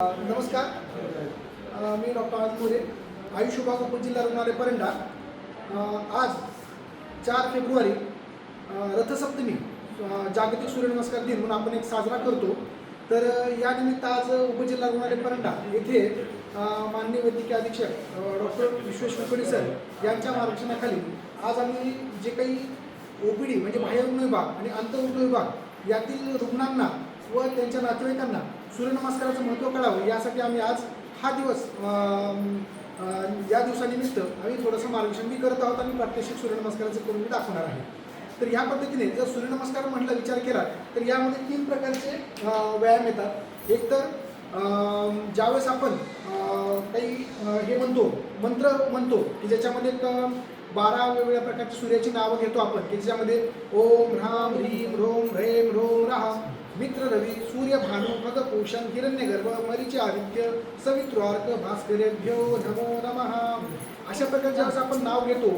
नमस्कार. मी डॉक्टर आनंद मोरे आयुष विभाग उपजिल्हा रुग्णालय परंडा. आज चार फेब्रुवारी रथसप्तमी जागतिक सूर्यनमस्कार दिन म्हणून आपण एक साजरा करतो. तर या निमित्त आज उपजिल्हा रुग्णालय परंडा येथे माननीय वैद्यकीय अधीक्षक डॉक्टर विश्वेश कुलकर्णी सर यांच्या मार्गदर्शनाखाली आज आम्ही जे काही ओपीडी म्हणजे बाह्यरुग्ण विभाग आणि अंतरुग्ण विभाग यातील रुग्णांना व त्यांच्या नातेवाईकांना सूर्यनमस्काराचं महत्त्व कळावं यासाठी आम्ही आज हा दिवस या दिवसानिमित्त आम्ही थोडंसं मार्गदर्शन मी करत आहोत आणि प्रात्यक्षिक सूर्यनमस्काराचं करून मी दाखवणार आहे. तर ह्या पद्धतीने जर सूर्यनमस्कार म्हटलं विचार केला तर यामध्ये तीन प्रकारचे व्यायाम येतात. एक तर ज्यावेळेस आपण काही हे म्हणतो मंत्र म्हणतो की ज्याच्यामध्ये एक बारा वेगवेगळ्या प्रकारची सूर्याची नावं घेतो आपण की ज्याच्यामध्ये ओम ह्राम ह्रीम रोम ह्रेम रोम राह मित्र रवी सूर्य भानु भगभूषण हिरण्यगर्भ मरीचे आदित्य सवित्र्वार्क भास्करेभ्यो नमो नमः. अशा प्रकारचे ज्यावेळेस आपण नाव घेतो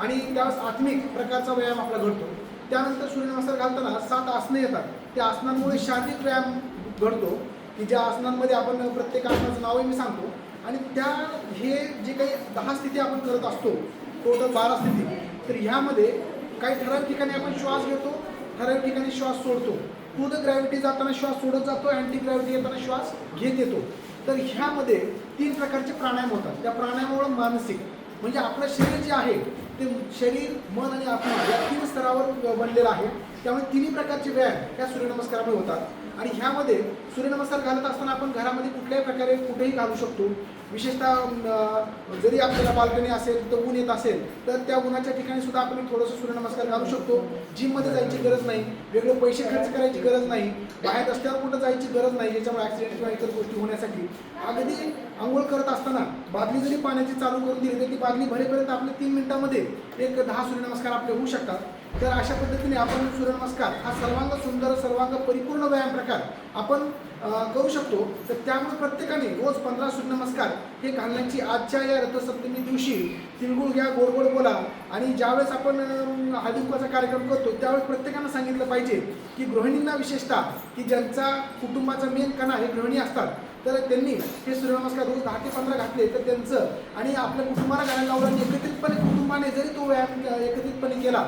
आणि त्यावेळेस आत्मिक प्रकारचा व्यायाम आपला घडतो. त्यानंतर सूर्यनमस्कार घालताना सात आसनं येतात. त्या आसनांमुळे शारीरिक व्यायाम घडतो की ज्या आसनांमध्ये आपण प्रत्येक आसनाचं नावही मी सांगतो. आणि त्या हे जे काही दहा स्थिती आपण करत असतो टोटल बारा स्थिती तर ह्यामध्ये काही ठराविक ठिकाणी आपण श्वास घेतो ठराविक ठिकाणी श्वास सोडतो. टू द ग्रॅव्हिटी जाताना श्वास सोडत जातो अँटी ग्रॅव्हिटी येताना श्वास घेत येतो. तर ह्यामध्ये तीन प्रकारचे प्राणायाम होतात. त्या प्राणायामामुळे मानसिक म्हणजे आपलं शरीर जे आहे ते शरीर मन आणि आत्मा या तीन स्तरावर बनलेलं आहे. त्यामुळे तिन्ही प्रकारचे व्यायाम ह्या सूर्यनमस्कारामुळे होतात. आणि ह्यामध्ये सूर्यनमस्कार घालत असताना आपण घरामध्ये कुठल्याही प्रकारे कुठेही घालू शकतो. विशेषतः जरी आपल्याला बाल्कनी असेल तर ऊन येत असेल तर त्या उन्हाच्या ठिकाणी सुद्धा आपण थोडंसं सूर्यनमस्कार घालू शकतो. जिममध्ये जायची गरज नाही. वेगळे पैसे खर्च करायची गरज नाही. बाहेर रस्त्यावर कुठं जायची गरज नाही याच्यामुळे ॲक्सिडेंट किंवा इतर गोष्टी होण्यासाठी. अगदी आंघोळ करत असताना बादली जरी पाण्याची चालू करून दिली तर ती बादली भरेपर्यंत आपले तीन मिनिटामध्ये एक दहा सूर्यनमस्कार आपले होऊ शकतात. तर अशा पद्धतीने आपण सूर्य नमस्कार. हा सर्वांग सुंदर सर्वांग परिपूर्ण व्यायाम प्रकार आपण करू शकतो. तर त्यामुळे प्रत्येकाने रोज पंधरा सूर्यनमस्कार हे घालण्याची आजच्या या रथसप्तमी दिवशी तिळगुळ घ्या गोड गोड बोला. आणि ज्यावेळेस आपण अम, कार्यक्रम करतो त्यावेळेस प्रत्येकानं सांगितलं पाहिजे की गृहिणींना विशेषतः की ज्यांचा कुटुंबाचा मेन कणा हे गृहिणी असतात तर त्यांनी हे सूर्यनमस्कार रोज दहा ते पंधरा घातले तर त्यांचं आणि आपल्या कुटुंबाला घालायला लावलं एकत्रितपणे कुटुंबाने जरी तो व्यायाम एकत्रितपणे केला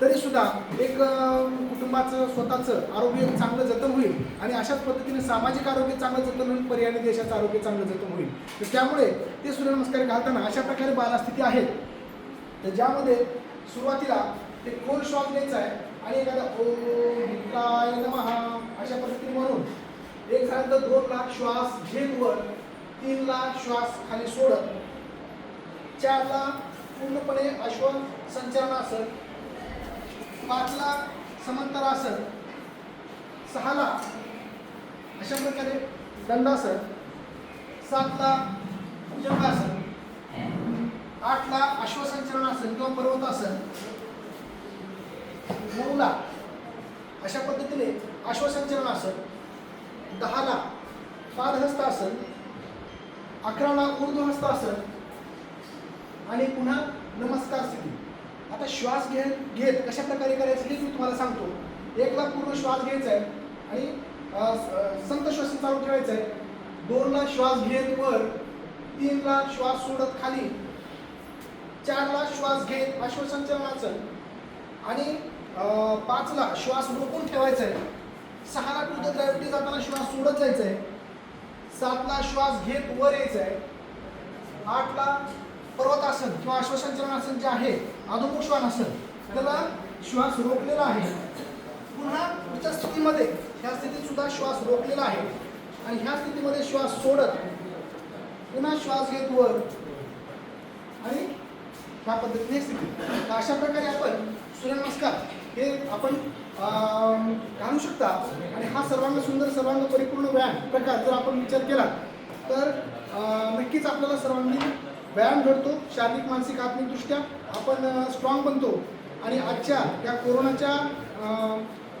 तरी सुद्धा एक कुटुंबाचं स्वतःचं आरोग्य चांगलं जतन होईल आणि अशाच पद्धतीने सामाजिक आरोग्य चांगलं जतन होईल पर्यायाने देशाचं आरोग्य चांगलं जतन होईल. तर त्यामुळे ते सूर्यनमस्कार घालताना अशा प्रकारे बालास्थिती आहेत तर ज्यामध्ये सुरुवातीला ते खोल श्वास घ्यायचा आहे आणि एखादा ओम काय महा अशा पद्धतीने म्हणून एक झाल्यानंतर दोन लाख श्वास घेत वर तीन लाख श्वास खाली सोडत चारला पूर्णपणे अश्व संचलनासन पाचला समांतरासन सहाला अशा प्रकारे दंडासन. सातला भुजंगासन आठला अश्वसंचलनासन किंवा पर्वतासन. नऊला अशा पद्धतीने अश्वसंचलनासन. दहाला पादहस्तासन. अकराला ऊर्ध्वहस्तासन. आणि पुन्हा नमस्कार स्थिती. आता श्वास घेत घेत. कशा प्रकारे करायचं हे मी तुम्हाला सांगतो. एकला पूर्ण श्वास घ्यायचा आहे आणि संत श्वास चालू ठेवायचा आहे. दोनला श्वास घेत वर तीनला श्वास सोडत खाली. चारला श्वास घेत अश्वसंचलनासन आणि पाच पाचला श्वास रोखून ठेवायचा आहे. सहाला टू द ग्रॅव्हिटी जाताना श्वास सोडत जायचा आहे. सातला श्वास घेत वर यायचा आहे. आठला पर्वतासन किंवा अश्वसंचलनासन जे आहे अधोमुख श्वानासन त्याला श्वास रोखलेला आहे. पुन्हा पुढच्या स्थितीमध्ये ह्या स्थितीत सुद्धा श्वास रोखलेला आहे. आणि ह्या स्थितीमध्ये श्वास सोडत पुन्हा श्वास घेत वर. आणि ह्या पद्धतीने स्थिती. तर अशा प्रकारे आपण सूर्यनमस्कार हे आपण घालू शकता. आणि हा सर्वांग सुंदर सर्वांग परिपूर्ण व्यायाम प्रकार जर आपण विचार केला तर नक्कीच आपल्याला सर्वांनी व्यायाम घडतो शारीरिक मानसिक आत्मिकदृष्ट्या आपण स्ट्रॉंग बनतो. आणि आजच्या या कोरोनाच्या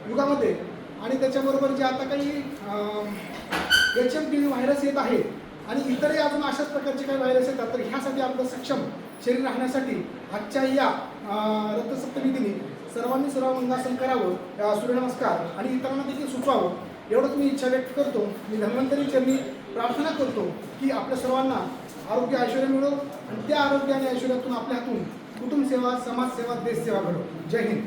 युगामध्ये आणि त्याच्याबरोबर जे आता काही H M P V virus येत आहे आणि इतरही अजून अशाच प्रकारचे काही व्हायरस येतात तर ह्यासाठी आपलं सक्षम शरीर राहण्यासाठी आजच्या या अं, रथसप्तमी दिनी सर्वांनी सर्वांगासन करावं. सूर्यनमस्कार आणि इतरांना देखील सुचवावं. एवढंच मी इच्छा व्यक्त करतो. मी धन्वंतरी चरणी प्रार्थना करतो की आपल्या सर्वांना आरोग्य ऐश्वर्य मिळो आणि त्या आरोग्य आणि ऐश्वर्यातून आपल्या हातून कुटुंब सेवा समाजसेवा देशसेवा घडो. जय हिंद.